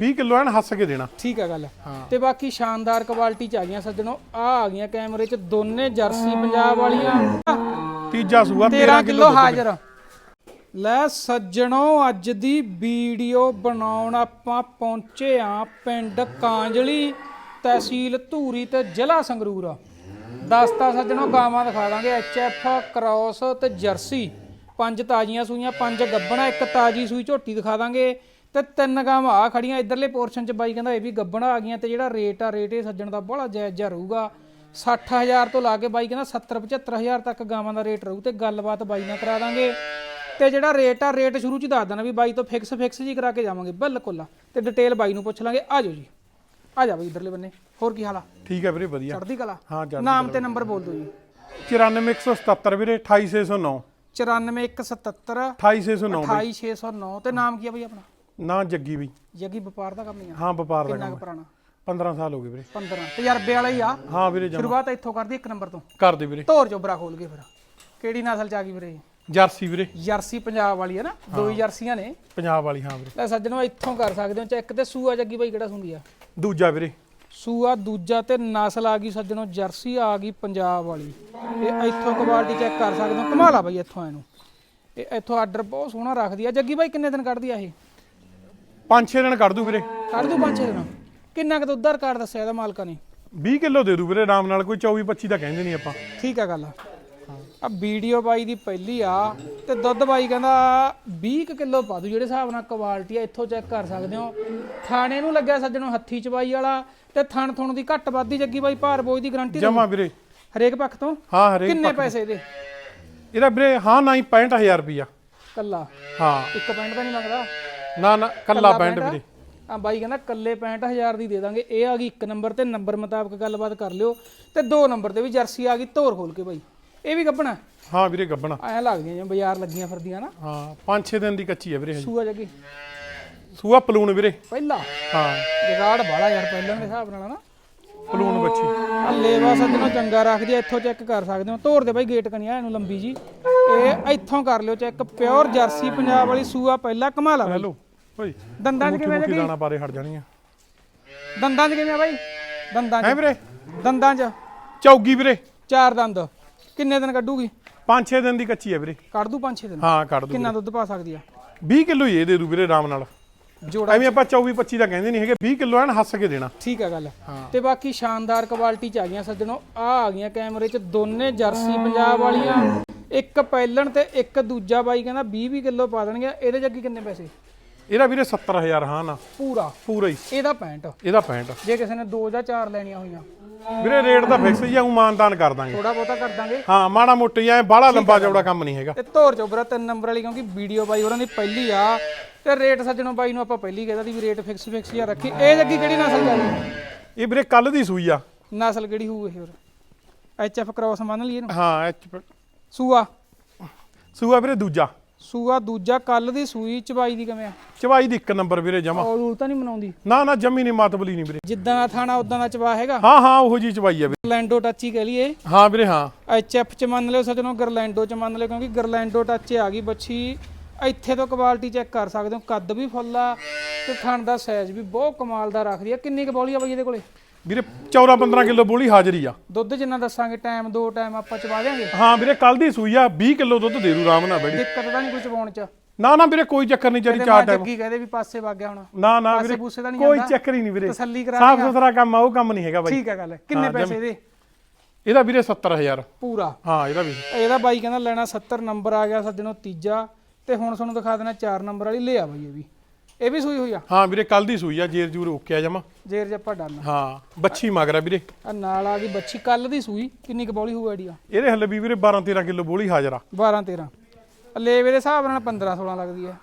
20 kilo ਐਨ ਹੱਸ ਕੇ ਦੇਣਾ। ਠੀਕ ਆ ਗੱਲ। ਤੇ ਬਾਕੀ ਸ਼ਾਨਦਾਰ ਕੁਆਲਿਟੀ ਚ ਆ ਗਈਆਂ ਸੱਜਣੋ। ਆ ਆ ਗਈਆਂ ਕੈਮਰੇ ਚ ਦੋਨੇ ਜਰਸੀ ਪੰਜਾਬ ਵਾਲੀਆਂ। ਤੀਜਾ ਸੂਆ 13 ਕਿਲੋ ਹਾਜ਼ਰ। ਲੈ ਸੱਜਣੋ ਅੱਜ ਦੀ ਵੀਡੀਓ ਬਣਾਉਣ ਆਪਾਂ ਪਹੁੰਚੇ ਆ ਪਿੰਡ ਕਾਂਜਲੀ ਤਹਿਸੀਲ ਧੂਰੀ ਤੇ ਜ਼ਿਲ੍ਹਾ ਸੰਗਰੂਰ। ਦਸਤਾ ਸੱਜਣੋ ਗਾਵਾਂ ਦਿਖਾ ਦਾਂਗੇ। ਐਫ ਕ੍ਰਾਸ ਤੇ ਜਰਸੀ। ਪੰਜ ਤਾਜ਼ੀਆਂ ਸੂਈਆਂ ਪੰਜ ਗੱਬਣਾ ਇੱਕ ਤਾਜ਼ੀ ਸੂਈ ਝੋਟੀ ਦਿਖਾ ਦਾਂਗੇ। ਤੇ ਤਿੰਨ ਗਾਵਾਂ ਆ ਖੜੀਆਂ ਇਧਰਲੇ ਪੋਰਸ਼ਨ ਚ ਬਾਈ ਕਹਿੰਦਾ ਇਹ ਵੀ ਗੱਬਣਾ ਆ ਗਈਆਂ ਤੇ ਜਿਹੜਾ ਰੇਟ ਆ ਰੇਟ ਇਹ ਸੱਜਣ ਦਾ ਬੜਾ ਜਾਇਜ਼ ਜਿਹਾ ਰਹੂਗਾ 60000 ਤੋਂ ਲਾ ਕੇ ਬਾਈ ਕਹਿੰਦਾ 70 75000 ਤੱਕ ਗਾਵਾਂ ਦਾ ਰੇਟ ਰਹੂ ਤੇ ਗੱਲਬਾਤ ਬਾਈ ਨਾਲ ਕਰਾ ਦਾਂਗੇ। ਤੇ ਜਿਹੜਾ ਰੇਟ ਆ ਰੇਟ ਸ਼ੁਰੂ ਚ ਦੱਸ ਦੇਣਾ ਵੀ ਬਾਈ ਤੋਂ ਫਿਕਸ ਫਿਕਸ ਜੀ ਕਰਾ ਕੇ ਜਾਵਾਂਗੇ ਬਿਲਕੁਲ ਤੇ ਡਿਟੇਲ ਬਾਈ ਨੂੰ ਪੁੱਛ ਲਾਂਗੇ। ਆ ਜਾਓ ਜੀ। ਆ ਜਾ ਬਾਈ ਇਧਰਲੇ ਬੰਨੇ। ਹੋਰ ਕੀ ਹਾਲ ਆ? ਠੀਕ ਹੈ ਵੀਰੇ ਵਧੀਆ। ਚੜ੍ਹਦੀ ਕਲਾ। ਹਾਂ ਚੱਲ ਨਾਮ ਤੇ ਨੰਬਰ ਬੋਲ ਦਿਓ ਜੀ। 94177 ਵੀਰੇ 28609 94177 28609 28609 ਤੇ ਨਾਮ ਕੀ ਆ ਬਈ ਆਪਣਾ? ਨਾ ਜੱਗੀ ਬਈ ਜੱਗੀ ਵਪਾਰ ਦਾ ਕੰਮ ਹੀ ਆ। ਹਾਂ ਵਪਾਰ ਦਾ ਕਿੰਨਾ ਕੰਮ ਪੁਰਾਣਾ? 15 ਸਾਲ ਹੋ ਗਏ ਵੀਰੇ। 15 ਤਜਰਬੇ ਵਾਲਾ ਹੀ ਆ। ਹਾਂ ਵੀਰੇ ਜਮਾ। ਸ਼ੁਰੂਆਤ ਇੱਥੋਂ ਕਰਦੀ ਇੱਕ ਨੰਬਰ ਤੋਂ। ਕਰ ਦੇ ਵੀਰੇ। ਧੋਰ ਚੋਬਰਾ ਖੋਲ ਕੇ ਫਿਰ। ਕਿਹੜੀ ਨਸਲ ਚ ਆ ਗਈ ਵੀਰੇ? ਜਰਸੀ ਵੀਰੇ। ਜਰਸੀ ਪੰਜਾਬ ਵਾਲੀ ਹੈ ਨਾ? ਦੋ ਹੀ ਜਰਸੀਆਂ ਨੇ। ਪੰਜਾਬ ਵਾਲੀ ਹਾਂ ਵੀਰੇ। ਲੈ ਸੱਜਣੋ ਇੱਥੋਂ ਕਰ ਸਕਦੇ ਹੋ। ਚੈੱਕ ਤੇ ਸੂਆ ਜੱਗੀ ਬਾਈ ਕਿਹੜਾ ਸੁੰਦੀ ਆ? ਦੂਜਾ ਵੀਰੇ। ਸੂਆ ਦੂਜਾ ਤੇ ਨਸਲ ਆ ਗਈ ਸੱਜਣੋ ਜਰਸੀ ਆ ਗਈ ਪੰਜਾਬ ਵਾਲੀ। ਇਹ ਇੱਥੋਂ ਕੁਆਲਿਟੀ ਚੈੱਕ ਕਰ ਸਕਦੇ ਹੋ। ਕਮਾਲ ਆ ਬਾਈ ਇੱਥੋਂ ਇਹਨੂੰ ਇਹ ਇੱਥੋਂ ਆਰਡਰ ਬਹੁਤ ਸੋਹਣਾ ਰੱਖਦੀ ਆ। ਜੱਗੀ ਬਾਈ ਕਿੰਨੇ ਦਿਨ ਕੱਢਦੀ ਆ ਇਹ? 5-6 ਦਿਨ ਕੱਢ ਦੂ ਵੀਰੇ। ਕੱਢ ਦੂ ਪੰਜ ਛੇ ਦਿਨ। ਕਿੰਨਾ ਕੁ ਦੁੱਧ ਦਾ ਰਿਕਾਰਡ ਦੱਸਿਆ ਇਹਦਾ ਮਾਲਕਾਂ ਨੇ? 20 ਕਿਲੋ ਦੇ ਦੂ ਵੀਰੇ ਆਰਾਮ ਨਾਲ ਕੋਈ 24-25 ਦਾ ਕਹਿੰਦੇ ਨਹੀਂ ਆਪਾਂ। ਠੀਕ ਆ ਗੱਲ ਆ। ਵੀਡੀਓ ਬਾਈ ਦੀ ਪਹਿਲੀ ਆ ਤੇ ਦੁੱਧ ਬਾਈ ਕਹਿੰਦਾ 20 ਕਿਲੋ ਪਾ ਦੂ ਜਿਹੜੇ ਹਿਸਾਬ ਨਾਲ ਕੁਆਲਿਟੀ ਆ ਇੱਥੋਂ ਚੈੱਕ ਕਰ ਸਕਦੇ ਹੋ। ਥਾਣੇ ਨੂੰ ਲੱਗਿਆ ਸੱਜਣੋ ਹੱਥੀ ਚਵਾਈ ਵਾਲਾ ਤੇ ਥਣ ਥੁਣ ਦੀ ਘੱਟ ਵੱਧਦੀ ਜੱਗੀ ਬਾਈ ਭਾਰ ਬੋਝ ਦੀ ਗਾਰੰਟੀ ਜਮਾ ਵੀਰੇ। ਹਰੇਕ ਪੱਖ ਤੋਂ? ਹਾਂ ਹਰੇਕ ਕਿੰਨੇ ਪੈਸੇ ਇਹਦੇ? ਇਹਦਾ ਵੀਰੇ ਹਾਂ ਨਾ ਹੀ 65000 ਰੁਪਿਆ ਕੱਲਾ? ਹਾਂ। ਇੱਕ ਪੈਂਟ ਤਾਂ ਨਹੀਂ ਮੰਗਦਾ? ਨਾ ਨਾ ਕੱਲਾ ਪੈਂਟ ਵੀਰੇ। ਆ ਬਾਈ ਕਹਿੰਦਾ ਕੱਲੇ 65000 ਦੀ ਦੇ ਦਾਂਗੇ। ਇਹ ਆ ਗਈ ਇੱਕ ਨੰਬਰ ਤੇ ਨੰਬਰ ਮੁਤਾਬਕ ਗੱਲਬਾਤ ਕਰ ਲਿਓ। ਤੇ ਦੋ ਨੰਬਰ ਤੇ ਵੀ ਜਰਸੀ ਆ ਗਈ ਧੋਰ ਖੋਲ ਕੇ ਬਾਈ। ਇਹ ਵੀ ਗੱਬਣਾ ਹਾਂ ਵੀਰੇ ਗੱਬਣਾ ਐਂ ਲੱਗਦੀਆਂ ਜਿਵੇਂ ਬਾਜ਼ਾਰ ਲੱਗੀਆਂ ਫਿਰਦੀਆਂ ਨਾ। ਹਾਂ 5-6 ਦਿਨ ਦੀ ਕੱਚੀ ਹੈ ਵੀਰੇ ਹਜੇ। ਸੂਆ ਜੱਗੀ? ਸੂਆ ਪਲੂਣ ਵੀਰੇ। ਪਹਿਲਾ? ਹਾਂ। ਜਗਾੜ ਬਾਲਾ ਯਾਰ ਪਹਿਲਾਂ ਦੇ ਹਿਸਾਬ ਨਾਲ ਨਾ। ਪਲੂਣ ਬੱਚੀ। ਆ ਲੇਵਾ ਸੱਜਣੋ ਚੰਗਾ ਰੱਖਦੀ ਆ ਇੱਥੋਂ ਚੈੱਕ ਕਰ ਸਕਦੇ ਹੋ। ਧੋਰ ਦੇ ਬਾਈ ਗੇਟ ਕਨੀਆ ਇਹਨੂੰ ਲੰਬੀ ਜੀ। ਇਹ ਇੱਥੋਂ ਕਰ ਲਿਓ ਚੈੱਕ ਪਿਓਰ ਜਰਸੀ ਪੰਜਾਬ ਵਾਲੀ ਸੂਆ ਪਹਿਲਾ ਕਮਾਲ ਆ। ਹੈਲੋ। ਓਏ ਦੰਦਾਂ 'ਚ ਕਿਵੇਂ ਜੱਗੀ ਦਾਣਾ ਪਾਰੇ ਹਟ ਜਾਣੀਆਂ ਦੰਦਾਂ 'ਚ ਕਿਵੇਂ ਆ ਬਾਈ? ਦੰਦਾਂ 'ਚ। ਹੈ ਵੀਰੇ? ਦੰਦਾਂ 'ਚ। ਚੌਗੀ ਵੀਰੇ। ਚਾਰ ਦੰਦ। ਕਿੰਨੇ ਦਿਨ ਕੱਢੂਗੀ? 5-6 ਦਿਨ ਦੀ ਕੱਚੀ ਹੈ ਵੀਰੇ। ਕੱਢ ਦੂ ਪੰਜ ਛੇ ਦਿਨ? ਹਾਂ ਕੱਢ ਦੂ ਕਿੰਨਾ ਦੁੱਧ ਪਾ ਸਕਦੀ ਆ? 20 ਕਿਲੋ ਹੀ ਇਹ ਦੇ ਦੂ ਵੀਰੇ ਆਰਾਮ ਨਾਲ। ਜੋੜਾ ਐਵੇਂ ਆਪਾਂ 24-25 ਦਾ ਕਹਿੰਦੇ ਨਹੀਂ ਹੈਗੇ 20 ਕਿਲੋ ਐਨ ਹੱਸ ਕੇ ਦੇਣਾ। ਠੀਕ ਆ ਗੱਲ। ਤੇ ਬਾਕੀ ਸ਼ਾਨਦਾਰ ਕੁਆਲਿਟੀ ਚ ਆ ਗਈਆਂ ਸੱਜਣੋ। ਆ ਆ ਗਈਆਂ ਕੈਮਰੇ ਚ ਦੋਨੇ ਜਰਸੀ ਪੰਜਾਬ ਵਾਲੀਆਂ। ਇੱਕ ਪਹਿਲਣ ਤੇ ਇੱਕ ਦੂਜਾ ਬਾਈ ਕਹਿੰਦਾ 20 20 ਕਿਲੋ ਪਾ ਦੇਣਗੇ। ਇਹਦੇ ਚ ਅੱਗੇ ਕਿੰਨੇ ਪੈਸੇ? ਇਹਦਾ ਵੀਰੇ 70000 ਹਾਂ ਨਾ। ਪੂਰਾ। ਪੂਰਾ ਹੀ। ਇਹਦਾ 65 ਇਹਦਾ 65 ਜੇ ਕਿਸੇ ਨੇ ਦੋ ਜਾਂ ਚਾਰ ਲੈਣੀਆਂ ਹੋਈਆਂ। ਵੀਰੇ ਰੇਟ ਦਾ ਫਿਕਸ ਹੀ ਆ ਮਾਨਦਾਨ ਕਰ ਦਾਂਗੇ। ਥੋੜਾ ਬਹੁਤਾ ਕਰ ਦਾਂਗੇ। ਹਾਂ ਮਾੜਾ ਮੋਟਾ ਹੀ ਐ ਬਾਹਲਾ ਲੰਬਾ ਚੌੜਾ ਕੰਮ ਨਹੀਂ ਹੈਗਾ। ਤੇ ਧੋਰ ਚੋਬਰਾ ਤਿੰਨ ਨੰਬਰ ਵਾਲੀ ਕਿਉਂਕਿ ਵੀਡੀਓ ਬਾਈ ਉਹਨਾਂ ਦੀ ਪਹਿਲੀ ਆ। ਤੇ ਰੇਟ ਸੱਜਣੋ ਬਾਈ ਨੂੰ ਆਪਾਂ ਪਹਿਲੀ ਕਹਿੰਦਾ ਦੀ ਵੀ ਰੇਟ ਫਿਕਸ ਫਿਕਸ ਜਿਹਾ ਰੱਖੀ। ਇਹ ਜੱਗੀ ਕਿਹੜੀ ਨਸਲ ਦਾ ਇਹ ਵੀਰੇ ਕੱਲ ਦੀ ਸੂਈ ਆ। ਨਸਲ ਕਿਹੜੀ ਹੋਊ ਇਹ ਹੋਰ ਐਚ ਐਫ ਕ੍ਰਾਸ ਮੰਨ ਲਈ ਇਹਨੂੰ। ਹਾਂ ਐਚ ਸੂਆ। ਸੂਆ ਵੀਰੇ ਦੂਜਾ। ਸੂਆ ਦੂਜਾ ਕੱਲ ਦੀ ਸੂਈ ਚਬਾਈ ਦੀ ਕਿਵੇਂ ਆ? ਚਵਾਈ ਦੀ ਇੱਕ ਨੰਬਰ ਵੀਰੇ ਜਮਾ। ਉਲ ਤਾਂ ਨਹੀਂ ਮਨਾਉਂਦੀ? ਨਾ ਨਾ ਜੰਮੀ ਨਹੀਂ ਮਾਤਬਲੀ ਨਹੀਂ ਵੀਰੇ। ਜਿੱਦਾਂ ਦਾ ਥਾਣਾ ਉਦਾਂ ਦਾ ਚਵਾ ਹੈਗਾ? ਹਾਂ ਹਾਂ ਉਹੋ ਜੀ ਚਵਾਈ ਆ ਵੀਰੇ। ਗਰਲੈਂਡੋ ਟੱਚ ਹੀ ਕਹਿ ਲਈਏ। ਹਾਂ ਵੀਰੇ ਹਾਂ। ਐਚ ਐਫ ਚ ਮੰਨ ਲਿਓ ਸੱਜਣੋ ਗਰਲੈਂਡੋ ਚ ਮੰਨ ਲਿਓ ਕਿਉਂਕਿ ਗਰਲੈਂਡੋ ਟੱਚ ਆ ਗਈ ਬੱਚੀ। ਇੱਥੇ ਤੋਂ ਕੁਆਲਿਟੀ ਚੈੱਕ ਕਰ ਸਕਦੇ ਹੋ। ਕੱਦ ਵੀ ਫੁੱਲ ਤੇ ਥਣ ਦਾ ਸਾਈਜ਼ ਵੀ ਬਹੁਤ ਕਮਾਲ ਦਾ ਰੱਖਦੀ ਆ। ਕਿੰਨੀ ਕੁ ਬੌਲੀ ਆ ਬਈ ਇਹਦੇ ਕੋਲੇ? ਵੀਰੇ 14 15 ਕਿਲੋ ਬੋਲੀ ਹਾਜ਼ਰੀ ਆ। ਦੁੱਧ ਜਿੰਨਾ ਦੱਸਾਂਗੇ ਟਾਈਮ ਦੋ ਟਾਈਮ ਆਪਾਂ ਚਵਾ ਦਿਆਂਗੇ? ਹਾਂ ਵੀਰੇ ਕੱਲ ਦੀ ਸੂਈ ਆ 20 ਕਿਲੋ ਦੁੱਧ ਦੇ ਦੂ ਆਰਾਮ ਨਾਲ ਬੜੀ। ਦਿੱਕਤ ਤਾਂ ਨਹੀਂ ਕੋਈ ਚਵਾਉਣ ਚ। ਨਾ ਨਾ ਵੀਰੇ ਕੋਈ ਚੱਕਰ ਨਹੀਂ ਤੇ ਚਾਰ ਟਾਈਮ ਜੱਗੀ ਕਹਦੇ ਵੀ ਪਾਸੇ ਵਗ ਗਿਆ ਹੁਣ। ਨਾ ਨਾ ਵੀਰੇ ਪੂਸੇ ਦਾ ਨਹੀਂ ਕੋਈ ਚੱਕਰ ਹੀ ਨਹੀਂ ਵੀਰੇ। ਤਸੱਲੀ ਕਰਾ ਸਾਫ਼। ਸੁਥਰਾ ਕੰਮ ਆ ਉਹ ਕੰਮ ਨਹੀਂ ਹੈਗਾ ਬਾਈ। ਠੀਕ ਆ ਗੱਲ। ਕਿੰਨੇ ਪੈਸੇ ਇਹਦੇ ਇਹਦਾ ਵੀਰੇ 70000 ਪੂਰਾ। ਹਾਂ ਇਹਦਾ ਵੀ। ਇਹਦਾ ਬਾਈ ਕਹਿੰਦਾ ਲੈਣਾ 70 ਨੰਬਰ ਆ ਗਿਆ ਸੱਜਣੋ ਤੀਜਾ। ਤੇ ਹੁਣ ਤੁਹਾਨੂੰ ਦਿਖਾ ਦੇਣਾ 4 ਨੰਬਰ ਵਾਲੀ ਲੈ ਆ ਬਾਈ ਇਹ ਵੀ। ਇਹ ਵੀ ਸੂਈ ਹੋਈ ਆ? ਹਾਂ ਵੀਰੇ ਕੱਲ ਦੀ ਸੂਈ ਆ ਜੇਰ ਜੂਰ ਓਕੇ ਆ ਜਮਾ। ਜੇਰ ਜੱਪਾ ਡਨ ਹਾਂ ਬੱਚੀ ਮਗਰਾ ਵੀਰੇ। ਆ ਨਾਲ ਆ ਗਈ ਬੱਚੀ ਕੱਲ ਦੀ ਸੂਈ ਕਿੰਨੀ ਕੁ ਬੌਲੀ ਹੋਊ ਆਈਡੀਆ ਇਹਦੇ ਹੱਲੇ ਵੀ ਵੀਰੇ 12 13 ਕਿਲੋ ਬੋਲੀ ਹਾਜ਼ਰ ਆ। 12 13 ਲੇਵੇ ਦੇ ਹਿਸਾਬ ਨਾਲ 15 16 ਲੱਗਦੀ ਹੈ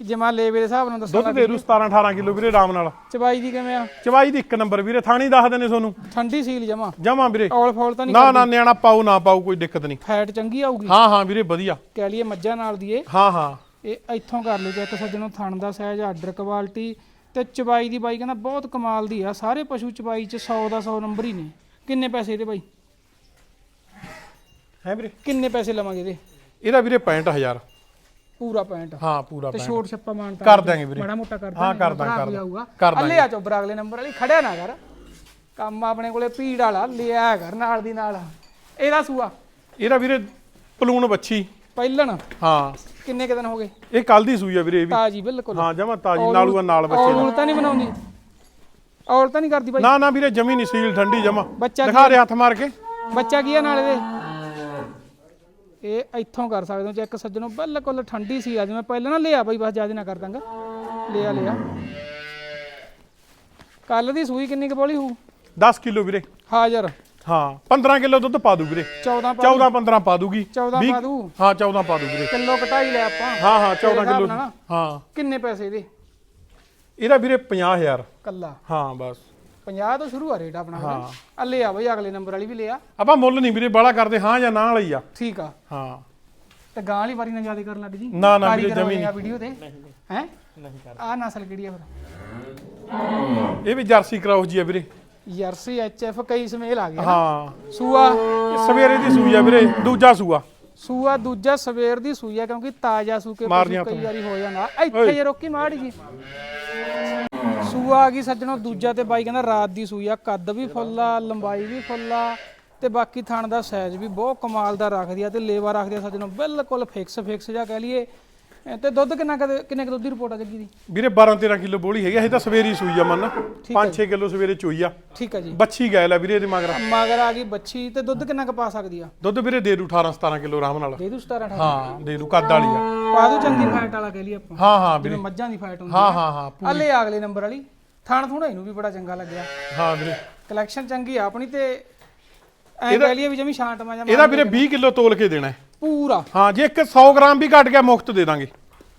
ਜੇ ਮੈਂ ਲੇਵੇ ਦੇ ਹਿਸਾਬ ਨਾਲ ਦੱਸਾਂ ਦੁੱਧ ਦੇ ਰੂ 17 18 ਕਿਲੋ ਵੀਰੇ ਆਰਾਮ ਨਾਲ। ਚਬਾਈ ਦੀ ਕਿਵੇਂ ਆ? ਚਵਾਈ ਦੀ ਇੱਕ ਨੰਬਰ ਵੀਰੇ ਥਾਣੀ ਦੱਸ ਦਿੰਦੇ ਤੁਹਾਨੂੰ। ਠੰਡੀ ਸੀਲ ਜਮਾ। ਜਮਾ ਵੀਰੇ। ਔਲ ਫੌਲ ਤਾਂ ਨਹੀਂ ਨਾ ਨਾ ਨਿਆਣਾ ਪਾਉ ਨਾ ਪਾਉ ਕੋਈ ਦਿੱਕਤ ਨਹੀਂ। ਫੈਟ ਚੰਗੀ ਆਊਗੀ? ਹਾਂ ਹਾਂ ਵੀਰੇ ਵਧੀਆ। ਕਹਿ ਲਈਏ ਮੱਝਾਂ ਨਾਲ ਦੀ ਇਹ। ਹਾਂ ਹਾਂ। ਇਹ ਇੱਥੋਂ ਕਰ ਲਿਓ ਚੈੱਕ ਸੱਜਣੋ ਥਣ ਦਾ ਸਾਈਜ਼ ਆਰਡਰ ਕੁਆਲਿਟੀ ਤੇ ਚਬਾਈ ਦੀ ਬਾਈ ਕਹਿੰਦਾ ਬਹੁਤ ਕਮਾਲ ਦੀ ਆ। ਸਾਰੇ ਪਸ਼ੂ ਚਬਾਈ ਚ 100 ਦਾ 100 ਨੰਬਰ ਹੀ ਨੇ। ਕਿੰਨੇ ਪੈਸੇ ਇਹਦੇ ਬਾਈ? ਹੈ ਵੀਰੇ? ਕਿੰਨੇ ਪੈਸੇ ਲਵਾਂਗੇ ਇਹਦੇ? ਇਹਦਾ ਵੀਰੇ 65000 ਪੂਰਾ ਪੈਂਟ ਹਾਂ ਪੂਰਾ ਤੇ ਪੈਂਟ ਛੋਟ ਛੱਪਾ ਮਾਨਤਾ ਕਰ ਦਿਆਂਗੇ ਵੀਰੇ। ਮਾੜਾ ਮੋਟਾ ਕਰ ਹਾਂ, ਕਰ ਦਾਂਗੇ, ਕਰ ਜਾਊਗਾ ਕਰ ਦਾਂਗੇ। ਅੱਲੇ ਆ ਚੋਬਰ ਅਗਲੇ ਨੰਬਰ ਵਾਲੀ ਖੜਿਆ ਨਾ ਕਰ। ਕੰਮ ਆਪਣੇ ਕੋਲੇ ਭੀੜ ਵਾਲਾ ਲਿਆ ਕਰ ਨਾਲ ਦੀ ਨਾਲ। ਇਹਦਾ ਸੂਆ? ਇਹਦਾ ਵੀਰੇ ਪਲੂਣ ਬੱਚੀ ਪਹਿਲਣ। ਹਾਂ। ਕਿੰਨੇ ਕੁ ਦਿਨ ਹੋ ਗਏ? ਇਹ ਕੱਲ ਦੀ ਸੂਈ ਆ ਵੀਰੇ ਇਹ ਵੀ। ਤਾਜੀ ਬਿਲਕੁਲ। ਹਾਂ ਜਮਾ ਤਾਜੀ ਨਾਲੂਆ ਨਾਲ ਬੱਚੇ ਦਾ। ਤਾਂ ਨਹੀਂ ਬਣਾਉਂਦੀ ਔਲ ਤਾਂ ਨਹੀਂ ਕਰਦੀ ਬਾਈ? ਨਾ ਨਾ ਵੀਰੇ ਜਮੀ ਨਹੀਂ ਸੀਲ ਠੰਡੀ ਜਮਾ। ਬੱਚਾ ਦਿਖਾ ਦੇ ਹੱਥ ਮਾਰ ਕੇ। ਬੱਚਾ ਕੀ ਆ ਨਾਲ ਇਹਦੇ ਇਹ ਇੱਥੋਂ ਕਰ ਸਕਦੇ ਹੋ ਚੈੱਕ ਸੱਜਣੋ ਬਿਲਕੁਲ ਠੰਡੀ ਸੀ ਅੱਜ ਮੈਂ ਪਹਿਲਾਂ ਨਾ ਲਿਆ ਬਾਈ ਬਸ ਜ਼ਿਆਦਾ ਨਾ ਕਰ ਦਾਂਗਾ। ਲਿਆ ਲਿਆ। ਕੱਲ ਦੀ ਸੂਈ ਕਿੰਨੀ ਕੁ ਬੋਲੀ ਹੂ 10 ਕਿਲੋ ਵੀਰੇ। ਹਾਜ਼ਰ। ਹਾਂ 15 ਕਿਲੋ ਦੁੱਧ ਪਾ ਦੂ ਵੀਰੇ। 14 ਪਾ 14 15 ਪਾ ਦੂਗੀ। 14 ਵੀਹ- ਪਾ ਦੂ। ਹਾਂ 14 ਪਾ ਦੂ ਵੀਰੇ। ਕਿਲੋ ਕਟਾਈ ਲੈ ਆਪਾਂ। ਹਾਂ ਹਾਂ 14 ਤੇਰੇ ਕਿਲੋ। ਹਾਂ। ਕਿੰਨੇ ਪੈਸੇ ਇਹਦੇ ਇਹਦਾ ਵੀਰੇ 50000 ਕੱਲਾ। ਹਾਂ ਬਸ। 50 ਤੋਂ ਸ਼ੁਰੂ ਆ ਰੇਟ ਆਪਣਾ ਹਾਂ। ਆ ਲਿਆ ਬਈ ਅਗਲੇ ਨੰਬਰ ਵਾਲੀ ਵੀ ਲਿਆ ਆਪਾਂ ਮੁੱਲ ਨਹੀਂ ਵੀਰੇ ਬਾਲਾ ਕਰਦੇ ਹਾਂ ਜਾਂ ਨਾ ਲਈ ਆ। ਠੀਕ ਆ। ਹਾਂ। ਤੇ ਗਾਂ ਵਾਲੀ ਵਾਰੀ ਨਾ ਜ਼ਿਆਦਾ ਕਰਨ ਲੱਗ ਜੀ। ਨਾ, ਨਾ ਵੀਰੇ, ਜਮੀ ਨਹੀਂ। ਵੀਡੀਓ ਤੇ। ਹੈ? ਆ ਨਸਲ ਕਿਹੜੀ ਆ ਫਿਰ? ਇਹ ਵੀ ਜਰਸੀ ਕਰਾਉਸ ਜੀ ਆ ਵੀਰੇ। ਜਰਸੀ ਐਚਐਫ ਕਈ ਸਮੇਲ ਆ ਗਿਆ ਹਾਂ। ਸੂਆ। ਇਹ ਸਵੇਰੇ ਦੀ ਸੂਈ ਆ ਵੀਰੇ ਦੂਜਾ ਸੂਆ। ਸੂਆ ਦੂਜਾ ਸਵੇਰ ਦੀ ਸੂਈ ਆ ਕਿਉਂਕਿ ਤਾਜ਼ਾ ਸੂਕੇ ਮਾਰਨੀਆਂ ਕਈ ਵਾਰੀ ਹੋ ਜਾਂਦਾ। ਇੱਥੇ ਜੇ ਰੋਕੀ ਮਾੜੀ ਜੀ। ਸੂਆ ਆ ਗਈ ਸੱਜਣੋ ਦੂਜਾ ਤੇ ਬਾਈ ਕਹਿੰਦਾ ਰਾਤ ਦੀ ਸੂਈ ਆ। ਕੱਦ ਵੀ ਫੁੱਲ ਆ ਲੰਬਾਈ ਵੀ ਫੁੱਲ ਆ ਤੇ ਬਾਕੀ ਥਣ ਦਾ ਸਾਈਜ਼ ਵੀ ਬਹੁਤ ਕਮਾਲ ਦਾ ਰੱਖਦੀ ਆ ਤੇ ਲੇਵਾ ਰੱਖਦੀ ਆ ਸੱਜਣੋ। ਬਿਲਕੁਲ ਫਿਕਸ ਫਿਕਸ ਜਿਹਾ ਕਹਿ ਲਈਏ। ਤੇ ਦੁੱਧ ਕਿੰਨਾ ਕਦੇ ਕਿੰਨੇ ਕੁ ਦੁੱਧ ਦੀ ਰਿਪੋਰਟ ਆ ਜੱਗੀ ਦੀ? ਵੀਰੇ 12 13 ਕਿਲੋ ਬੋਲੀ ਹੈਗੀ ਇਹ ਤਾਂ ਸਵੇਰੇ ਹੀ ਸੂਈ ਆ ਮੰਨ। 5-6 ਕਿਲੋ ਸਵੇਰੇ ਚੋਈ ਆ। ਠੀਕ ਆ ਜੀ। ਬੱਚੀ ਗੈਲ ਆ ਵੀਰੇ ਇਹਦੇ ਮਗਰ। ਮਗਰ ਆ ਗਈ ਬੱਚੀ ਤੇ ਦੁੱਧ ਕਿੰਨਾ ਕੁ ਪਾ ਸਕਦੀ ਆ? ਦੁੱਧ ਵੀਰੇ ਦੇ ਦੂ 18 17 ਕਿਲੋ ਆਰਾਮ ਨਾਲ। ਦੇ ਦੂ 17 18 ਹਾਂ ਦੇ ਦੂ ਕੱਦ ਵਾਲੀ ਆ। ਪਾ ਦੂ ਚੰਗੀ ਫੈਟ ਵਾਲਾ ਕਹਿ ਲਈ ਆਪਾਂ। ਹਾਂ ਹਾਂ ਵੀਰੇ। ਜਿਵੇਂ ਮੱਝਾਂ ਦੀ ਫੈਟ ਹੁੰਦੀ ਹਾਂ ਹਾਂ ਹਾਂ ਆ ਲੈ ਅਗਲੇ ਨੰਬਰ ਵਾਲੀ। ਥਾਣ ਥੁਣਾ ਇਹਨੂੰ ਵੀ ਬੜਾ ਚੰਗਾ ਲੱਗਿਆ। ਹਾਂ ਵੀਰੇ। ਕਲੈਕਸ਼ਨ ਚੰਗੀ ਆ ਆਪਣੀ ਤੇ ਐ ਕਹਿ ਲਈਏ ਵੀ ਜਮੀ ਛਾਂਟ ਮਾਜਾ ਇਹਦਾ ਵੀਰੇ 20 ਕਿਲੋ ਤੋਲ ਕੇ ਦੇਣਾ ਹੈ। ਪੂਰਾ। ਹਾਂ ਜੇ ਇੱਕ 100 ਗ੍ਰਾਮ ਵੀ ਘਟ ਗਿਆ ਮੁਫਤ ਦੇ ਦਾਂਗੇ।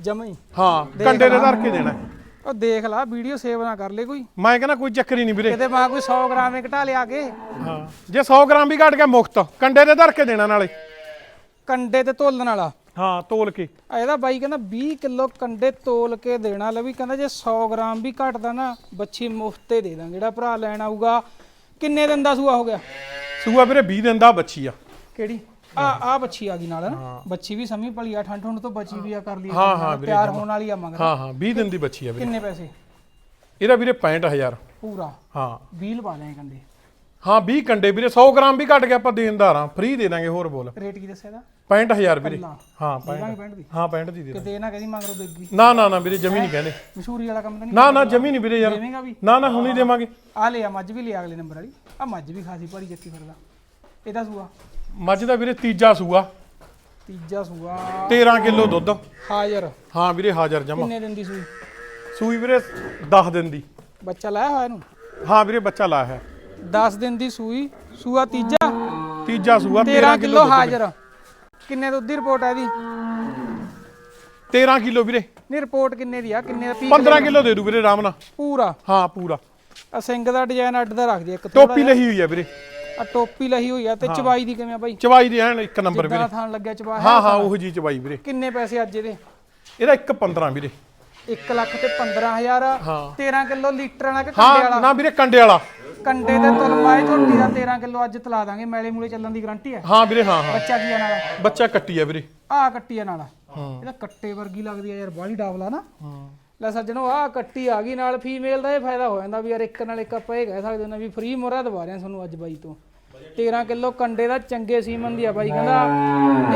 ਜਮੀ ਹਾਂ। ਕੰਡੇ ਦੇ ਧਰ ਕੇ ਦੇਣਾ। ਹੈ। ਉਹ ਦੇਖ ਲਾ ਵੀਡੀਓ ਸੇਵ ਨਾ ਕਰ ਲੈ ਕੋਈ। ਮੈਂ ਕਹਿੰਦਾ ਕੋਈ ਚੱਕਰ ਹੀ ਨਹੀਂ ਵੀਰੇ। ਕਿਤੇ ਮਾ ਕੋਈ 100 ਗ੍ਰਾਮ ਹੀ ਘਟਾ ਲਿਆ ਕੇ। ਹਾਂ ਜੇ 100 ਗ੍ਰਾਮ ਵੀ ਘਟ ਗਿਆ ਮੁਫਤ। ਕੰਡੇ ਦੇ ਧਰ ਕੇ ਦੇਣਾ ਨਾਲੇ। ਕੰਡੇ ਤੇ ਤੋਲਣ ਵਾਲਾ। ਹਾਂ ਤੋਲ ਕੇ। ਆ ਇਹਦਾ ਬਾਈ ਕਹਿੰਦਾ 20 ਕਿਲੋ ਕੰਡੇ ਤੋਲ ਕੇ ਦੇਣਾ। ਲੈ ਵੀ ਕਹਿੰਦਾ ਜੇ 100 ਗ੍ਰਾਮ ਵੀ ਘਟਦਾ ਨਾ ਬੱਚੀ ਮੁਫਤ ਤੇ ਦੇ ਦਾਂ ਜਿਹੜਾ ਭਰਾ ਲੈਣ ਆਊਗਾ ਕਿੰਨੇ ਦਿਨ ਦਾ ਸੂਆ ਹੋ ਗਿਆ? ਸੂਆ ਵੀਰੇ 20 ਦਿਨ ਦਾ ਬੱਚੀ ਆ। ਕਿਹੜੀ? ਆ ਆ ਬੱਚੀ ਆ ਗਈ ਨਾਲ ਨਾ ਬੱਚੀ ਵੀ ਸਮੀ ਭਲੀ ਆ ਠੰਡ ਠੰਡ ਤੋਂ ਬਚੀ ਵੀ ਆ ਕਰ ਲਈ ਹਾਂ, ਹਾਂ ਵੀਰੇ, ਤਿਆਰ ਹੋਣ ਵਾਲੀ ਆ ਮਗਰ। ਹਾਂ ਹਾਂ 20 ਦਿਨ ਦੀ ਬੱਚੀ ਆ ਵੀਰੇ। ਕਿੰਨੇ ਪੈਸੇ? ਇਹਦਾ ਵੀਰੇ 65000 ਪੂਰਾ? ਹਾਂ। 20 ਲਵਾ ਲੈ ਕੰਡੇ। ਹਾਂ 20 ਕੰਡੇ ਵੀਰੇ 100 ਗ੍ਰਾਮ ਵੀ ਘਟ ਗਿਆ ਆਪਾਂ ਦੇਣਦਾਰ ਫ੍ਰੀ ਦੇ ਦਾਂਗੇ ਹੋਰ ਬੋਲ। ਰੇਟ ਕੀ ਦੱਸਿਆ ਦਾ 65000 ਵੀਰੇ। ਕੱਲਾ। ਹਾਂ ਦੇਵਾਂਗੇ 65 ਪੈਂਟ ਦੀ? ਹਾਂ 65 ਦੀ ਦੇ ਦਾਂਗੇ। ਕਿਤੇ ਇਹ ਨਾ ਕਹਦੀ ਮਗਰੋਂ ਦੇਗੀ ਨਾ ਨਾ ਨਾ ਵੀਰੇ ਜਮੀ ਨਹੀਂ ਕਹਿੰਦੇ। ਮਸ਼ਹੂਰੀ ਵਾਲਾ ਕੰਮ ਤਾਂ ਨਹੀਂ ਨਾ ਨਾ ਜਮੀ ਨਹੀਂ ਵੀਰੇ ਯਾਰ। ਦੇਵੇਂਗਾ ਵੀ? ਨਾ ਨਾ ਹੁਣੀ ਦੇਵਾਂਗੇ। ਆ ਲਿਆ ਮੱਝ ਵੀ ਲਿਆ ਅਗਲੇ ਨੰਬਰ ਵਾਲੀ। ਆ ਮੱਝ ਵੀ ਖਾਸੀ ਭਾਰੀ ਚੱਕੀ ਫਿਰਦਾ। ਇਹਦਾ ਸੂਆ। ਮੱਝ ਦਾ ਵੀਰੇ ਤੀਜਾ ਸੂਆ। ਤੀਜਾ ਸੂਆ। 13 ਕਿਲੋ ਦੁੱਧ। ਹਾਜ਼ਰ। ਹਾਂ ਵੀਰੇ ਹਾਜ਼ਰ ਜਮਾ। ਕਿੰਨੇ ਦਿਨ ਦੀ ਸੂਈ? ਸੂਈ ਵੀਰੇ 10 ਦਿਨ ਦੀ। ਬੱਚਾ ਲਾਇਆ ਹੋਇਆ ਇਹਨੂੰ? ਹਾਂ ਵੀਰੇ ਬੱਚਾ ਲਾਇਆ ਹੈ 10 ਦਿਨ ਦੀ ਸੂਈ। ਸੂਆ ਤੀਜਾ? ਤੀਜਾ ਸੂਆ 13 ਕਿਲੋ ਹਾਜ਼ਰ। ਕਿੰਨੇ ਦੁੱਧ ਦੀ ਰਿਪੋਰਟ ਹੈ ਇਹਦੀ? 13 ਕਿਲੋ ਵੀਰੇ। ਨਹੀਂ ਰਿਪੋਰਟ ਕਿੰਨੇ ਦੀ ਆ? ਕਿੰਨੇ ਦਾ ਪੀਕ 15 ਕਿਲੋ ਦੇ ਦੂ ਵੀਰੇ ਆਰਾਮ ਨਾਲ। ਪੂਰਾ? ਹਾਂ ਪੂਰਾ। ਆ ਸਿੰਘ ਦਾ ਡਿਜ਼ਾਈਨ ਅੱਡ ਦਾ ਰੱਖ ਦੇ ਇੱਕ ਟੋਪੀ ਲਈ ਹੋਈ ਆ ਵੀਰੇ। ਆ ਟੋਪੀ ਲਹੀ ਹੋਈ ਆ ਤੇ ਚਵਾਈ ਦੀ ਕਿਵੇਂ ਆ ਬਾਈ? ਚਵਾਈ ਦੇ ਐਨ ਇੱਕ ਨੰਬਰ ਵੀਰੇ। ਜਿੱਦਾਂ ਥਾਣ ਲੱਗਿਆ ਚਵਾ ਹੈ ਹਾਂ ਉਹ ਜੀ ਚਵਾਈ ਵੀਰੇ। ਕਿੰਨੇ ਪੈਸੇ ਅੱਜ ਇਹਦੇ? ਇਹਦਾ 1 15 ਵੀਰੇ। 1 ਲੱਖ ਤੇ 15000 ਹਾਂ। 13 ਕਿਲੋ ਲੀਟਰ ਵਾਲਾ ਕਿ ਕੰਡੇ ਹਾਂ ਵਾਲਾ? ਨਾ ਵੀਰੇ ਕੰਡੇ ਵਾਲਾ। ਕੰਡੇ ਦੇ ਤਲਮਾਏ ਝੋਟੀ ਦਾ 13 ਕਿਲੋ ਅੱਜ ਤਲਾ ਦਾਂਗੇ ਮੈਲੇ ਮੂਲੇ ਚੱਲਣ ਦੀ ਗਾਰੰਟੀ ਹੈ। ਹਾਂ ਵੀਰੇ ਹਾਂ ਹਾਂ। ਬੱਚਾ ਕੀ ਆ ਨਾਲ? ਬੱਚਾ ਕੱਟੀ ਆ ਵੀਰੇ। ਆ ਕੱਟੀ ਆ ਨਾਲ। ਇਹਦਾ ਕੱਟੇ ਵਰਗੀ ਲੱਗਦੀ ਆ ਯਾਰ ਬਾਹਲੀ ਡਾਵਲਾ ਨਾ। ਹਾਂ। ਲੈ ਸੱਜਣੋ ਆ ਕੱਟੀ ਆ ਗਈ ਨਾਲ ਫੀਮੇਲ ਦਾ ਇਹ ਫਾਇਦਾ ਹੋ ਜਾਂਦਾ ਵੀ ਯਾਰ ਇੱਕ ਨਾਲ ਇੱਕ ਆਪਾਂ ਇਹ ਕਹਿ ਸਕਦੇ ਹਾਂ ਵੀ ਫ੍ਰੀ ਮੋਹਰਾ ਦਵਾ ਰਹੇ ਹਾਂ ਤੁਹਾਨੂੰ ਅੱਜ ਬਾਈ ਤੋਂ। 13 ਕਿਲੋ ਕੰਡੇ ਦਾ ਚੰਗੇ ਸੀਮਨ ਦੀ ਆ ਬਾਈ ਕਹਿੰਦਾ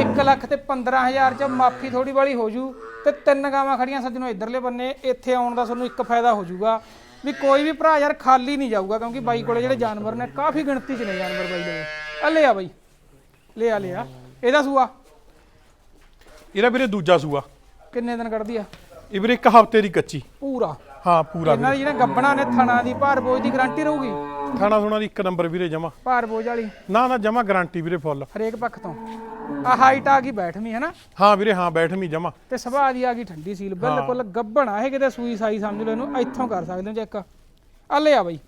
1 ਲੱਖ ਤੇ 15000 ਚ ਮਾਫੀ ਥੋੜੀ ਵਾਲੀ ਹੋ ਜੂ ਤੇ ਤਿੰਨ ਗਾਵਾਂ ਖੜੀਆਂ ਸੱਜਣੋ ਇਧਰਲੇ ਬੰਨੇ ਇੱਥੇ ਆਉਣ ਦਾ ਤੁਹਾਨੂੰ ਇੱਕ ਫਾਇਦਾ ਹੋ ਜੂਗਾ। ਵੀ ਕੋਈ ਵੀ ਭਰਾ ਯਾਰ ਖਾਲੀ ਨਹੀਂ ਜਾਊਗਾ ਕਿਉਂਕਿ ਬਾਈ ਕੋਲੇ ਜਿਹੜੇ ਜਾਨਵਰ ਨੇ ਕਾਫੀ ਗਿਣਤੀ ਚ ਨੇ ਜਾਨਵਰ ਬਾਈ ਦੇ। ਆ ਲੈ ਆ ਬਾਈ। ਲੈ ਆ ਲੈ ਆ। ਇਹਦਾ ਸੂਆ। ਇਹਦਾ ਵੀਰੇ ਦੂਜਾ ਸੂਆ। ਕਿੰਨੇ ਦਿਨ ਕੱਢਦੀ ਆ? ਇਹ ਵੀਰੇ ਇੱਕ ਹਫ਼ਤੇ ਦੀ ਕੱਚੀ। ਪੂਰਾ। ਹਾਂ ਪੂਰਾ ਇਹਨਾਂ ਦੀ ਜਿਹੜੇ ਗੱਬਣਾ ਨੇ ਥਣਾ ਦੀ ਭਾਰ ਬੋਝ ਦੀ ਗਾਰੰਟੀ ਰਹੂਗੀ? ਖਾਣਾ ਸੁਣਾ ਦੀ ਇੱਕ ਨੰਬਰ ਵੀਰੇ ਜਮਾ। ਭਾਰ ਬੋਝ ਵਾਲੀ। ਨਾ ਨਾ ਜਮਾ ਗਾਰੰਟੀ ਵੀਰੇ ਫੁੱਲ। ਹਰੇਕ ਪੱਖ ਤੋਂ। ਆ ਹਾਈਟ ਆ ਗਈ ਬੈਠਵੀਂ ਹੈ ਨਾ? ਹਾਂ ਵੀਰੇ ਹਾਂ ਬੈਠਵੀਂ ਜਮਾ। ਤੇ ਸੁਭਾਅ ਦੀ ਆ ਗਈ ਠੰਡੀ ਸੀਲ। ਬਿਲਕੁਲ ਗੱਬਣ ਆ ਇਹ ਕਿਤੇ ਸੂਈ ਸਾਈ ਸਮਝ ਲਓ ਇਹਨੂੰ। ਇੱਥੋਂ ਕਰ ਸਕਦੇ ਹੋ ਚੈੱਕ। ਆ ਲੈ ਆ ਬਾਈ।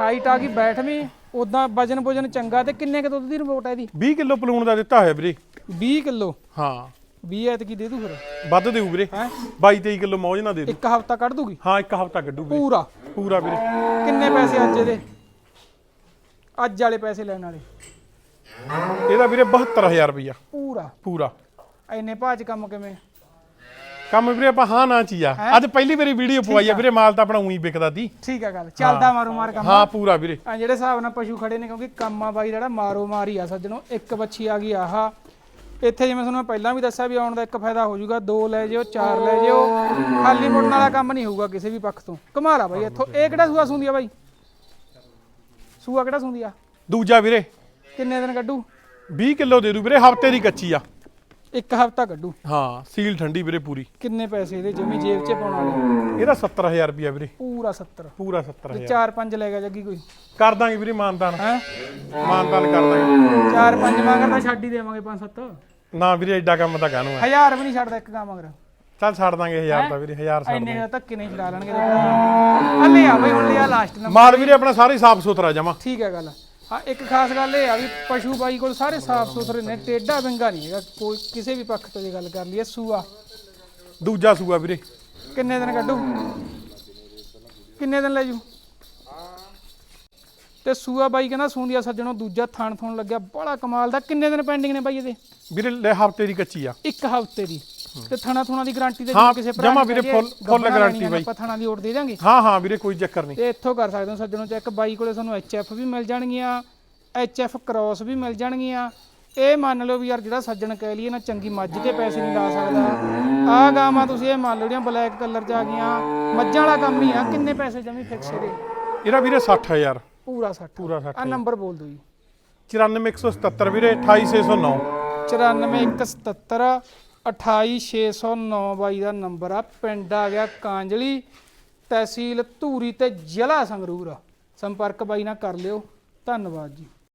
ਹਾਈਟ ਆ ਗਈ ਬੈਠਵੀਂ। ਉਦਾਂ ਵਜਨ ਵਜਨ ਚੰਗਾ ਤੇ ਕਿੰਨੇ ਕੁ ਦੁੱਧ ਦੀ ਰਿਪੋਰਟ ਹੈ ਇਹਦੀ? 20 ਕਿਲੋ ਪਲੂਣ ਦਾ ਦਿੱਤਾ ਹੋਇਆ ਵੀਰੇ। 20 ਕਿਲੋ। ਹਾਂ। 20 ਐਤਕੀ ਦੇ ਦੂ ਫਿਰ। ਵੱਧ ਦੇਊ ਵੀਰੇ। ਹੈ? 22 23 ਕਿਲੋ ਮੌਜ ਨਾ ਦੇ ਦੂ। ਇੱਕ ਹਫਤਾ ਕੱਢ ਦੂਗੀ? ਹਾਂ ਇੱਕ ਹਫ਼ਤਾ ਕੱਢੂ ਵੀਰੇ ਪੂਰਾ। ਪੂਰਾ ਵੀਰੇ। ਕਿੰਨੇ ਪੈਸੇ ਅੱਜ ਇਹਦੇ? ਅੱਜ ਵਾਲੇ ਪੈਸੇ ਲੈਣ ਵਾਲੇ। ਇਹਦਾ ਵੀਰੇ 72000 ਰੁਪਈਆ। ਪੂਰਾ। ਪੂਰਾ। ਐਨੇ ਚ ਕੰਮ ਕਿਵੇਂ? ਕੰਮ ਵੀਰੇ ਆਪਾਂ ਹਾਂ ਨਾ ਚ ਹੀ ਆ। ਅੱਜ ਪਹਿਲੀ ਵਾਰੀ ਵੀਡੀਓ ਪਵਾਈ ਆ ਵੀਰੇ ਮਾਲ ਤਾਂ ਆਪਣਾ ਉਹੀ ਵਿਕਦਾ ਦੀ ਠੀਕ ਆ ਗੱਲ। ਚੱਲਦਾ ਮਾਰੂ ਮਾਰ ਕੰਮ। ਹਾਂ ਪੂਰਾ ਵੀਰੇ। ਆ ਜਿਹੜੇ ਹਿਸਾਬ ਨਾਲ ਪਸ਼ੂ ਖੜੇ ਨੇ ਕਿਉਂਕਿ ਕੰਮ ਬਾਈ ਜਿਹੜਾ ਮਾਰੋ ਮਾਰ ਆ ਸੱਜਣੋ ਇੱਕ ਬੱਚੀ ਆ ਗਈ ਆਹ। ਇੱਥੇ ਜਿਵੇਂ ਤੁਹਾਨੂੰ ਮੈਂ ਪਹਿਲਾਂ ਵੀ ਦੱਸਿਆ ਵੀ ਆਉਣ ਦਾ ਇੱਕ ਫਾਇਦਾ ਹੋ ਜਾਊਗਾ ਦੋ ਲੈ ਜਿਓ ਚਾਰ ਲੈ ਜਿਓ ਖਾਲੀ ਮੁੜਨ ਵਾਲਾ ਕੰਮ ਨਹੀਂ ਹੋਊਗਾ ਕਿਸੇ ਵੀ ਪੱਖ ਤੋਂ। ਕਮਾਲ ਆ ਬਾਈ ਇੱਥੋਂ ਇਹ ਕਿਹੜਾ ਸੂਆ ਸੁੰਦੀ ਆ ਬਾਈ? ਸੂਆ ਕਿਹੜਾ ਸੁੰਦੀ ਆ? ਦੂਜਾ ਵੀਰੇ। ਕਿੰਨੇ ਦਿਨ ਕੱਢੂ? 20 ਕਿਲੋ ਦੇ ਦੂ ਵੀਰੇ ਹਫ਼ਤੇ ਦੀ ਕੱਚੀ ਆ। ਇੱਕ ਹਫਤਾ ਕੱਢੂ। ਹਾਂ ਸੀਲ ਠੰਡੀ ਵੀਰੇ ਪੂਰੀ। ਕਿੰਨੇ ਪੈਸੇ ਇਹਦੇ? ਜਮੀ ਜੇਬ 'ਚ ਪਾਉਣ ਵਾਲੇ ਇਹਦਾ 70000 ਰੁਪਿਆ ਵੀਰੇ। ਪੂਰਾ 70 ਪੂਰਾ ਤੇ 70000 ਚਾਰ ਪੰਜ ਲੈ ਗਿਆ ਜੱਗੀ ਕੋਈ। ਕਰ ਦਾਂਗੇ ਵੀਰੇ ਮਾਨਦਾਨ ਹੈ? ਮਾਨਦਾਨ ਕਰ ਦਾਂਗੇ। ਚਾਰ ਪੰਜ ਮੰਗਰ ਤਾਂ ਛੱਡ ਹੀ ਦੇਵਾਂਗੇ ਪੰਜ ਸੱਤ। ਨਾ ਵੀਰੇ ਐਡਾ ਕੰਮ ਤਾਂ ਕਾਹਨੂੰ ਆ। ਹਜ਼ਾਰ ਵੀ ਨਹੀਂ ਛੱਡਦਾ ਇੱਕ ਗਾਂ ਮਗਰ। ਚੱਲ ਛੱਡ ਦਾਂਗੇ 1000 ਦਾ ਵੀਰੇ 1000 ਛੱਡ ਇੰਨੇ ਧੱਕੇ ਨਹੀਂ ਛਡਾ ਲੈਣਗੇ ਹੱਲੇ ਆ ਬਈ ਹੁਣ ਲਿਆ ਲਾਸਟ ਨੰਬਰ ਮਾਲ ਵੀਰੇ ਆਪਣਾ ਸਾਰੇ ਸਾਫ਼ ਸੁਥਰਾ ਜਮਾ। ਠੀਕ ਹੈ ਗੱਲ। ਹਾਂ ਇੱਕ ਖਾਸ ਗੱਲ ਇਹ ਆ ਵੀ ਪਸ਼ੂ ਬਾਈ ਕੋਲ ਸਾਰੇ ਸਾਫ਼ ਸੁਥਰੇ ਨੇ ਟੇਡਾ ਵਿੰਗਾ ਨਹੀਂ ਹੈਗਾ ਕੋਈ ਕਿਸੇ ਵੀ ਪੱਖ ਤੋਂ ਜੇ ਗੱਲ ਕਰ ਲਈਏ ਸੂਆ। ਦੂਜਾ ਸੂਆ ਵੀਰੇ। ਕਿੰਨੇ ਦਿਨ ਕੱਢੂ? ਕਿੰਨੇ ਦਿਨ ਲੈ ਜੂ? ਤੇ ਸੂਆ ਬਾਈ ਕਹਿੰਦਾ ਸੂੰਦੀਆ ਸੱਜਣੋ ਦੂਜਾ ਥਣ ਥਣ ਲੱਗਿਆ ਬੜਾ ਕਮਾਲ ਦਾ ਕਿੰਨੇ ਦਿਨ ਪੈਂਡਿੰਗ ਨੇ ਬਾਈ ਇਹਦੇ? ਵੀਰੇ ਲੈ ਹਫ਼ਤੇ ਦੀ ਕੱਚੀ ਆ। ਇੱਕ ਹਫ਼ਤੇ ਦੀ। ਤੇ ਥਣਾ ਥੁਣਾ ਦੀ ਗਾਰੰਟੀ ਦੇ ਹਾਂ, ਜਮਾਂ ਵੀਰੇ full- full guarantee ਬਾਈ। ਆਪਾਂ ਥਣਾ ਦੀ ਓਟ ਦੇ ਦਾਂਗੇ ਹਾਂ ਹਾਂ ਵੀਰੇ ਕੋਈ ਚੱਕਰ ਨਹੀਂ। ਤੇ ਇੱਥੋਂ ਕਰ ਸਕਦੇ ਹੋ ਸੱਜਣੋ ਚੈੱਕ ਬਾਈ ਕੋਲੇ ਤੁਹਾਨੂੰ ਐਫ ਵੀ ਮਿਲ ਜਾਣਗੀਆਂ ਐਫ ਕ੍ਰਾਸ ਵੀ ਮਿਲ ਜਾਣਗੀਆਂ। ਇਹ ਮੰਨ ਲਓ ਵੀ ਯਾਰ ਜਿਹੜਾ ਸੱਜਣ ਕਹਿ ਲਈਏ ਨਾ ਚੰਗੀ ਮੱਝ ਤੇ ਪੈਸੇ ਨਹੀਂ ਲਾ ਸਕਦਾ। ਆਹ ਗਾਵਾਂ ਤੁਸੀਂ ਇਹ ਮੰਨ ਲਓ ਜਿਹੜੀਆਂ ਬਲੈਕ ਕਲਰ ਚ ਆ ਗਈਆਂ ਮੱਝਾਂ ਵਾਲਾ ਕੰਮ ਹੀ ਆ ਕਿੰਨੇ ਪੈਸੇ ਜਮੀ ਫਿਕਸ ਇਹਦੇ? ਇਹਦਾ ਵੀਰੇ 60000 ਪੂਰਾ 60 ਪੂਰਾ ਆ 60 ਨੰਬਰ ਬੋਲ ਦਿਓ ਜੀ। 94177 ਵੀਰੇ 28609 94177 28609 ਬਾਈ ਦਾ ਨੰਬਰ ਆ, ਪਿੰਡ ਆ ਗਿਆ ਕਾਂਜਲੀ, ਤਹਿਸੀਲ ਧੂਰੀ ਤੇ ਜ਼ਿਲ੍ਹਾ ਸੰਗਰੂਰ ਆ। ਸੰਪਰਕ ਬਾਈ ਨਾਲ ਕਰ ਲਿਓ ਧੰਨਵਾਦ ਜੀ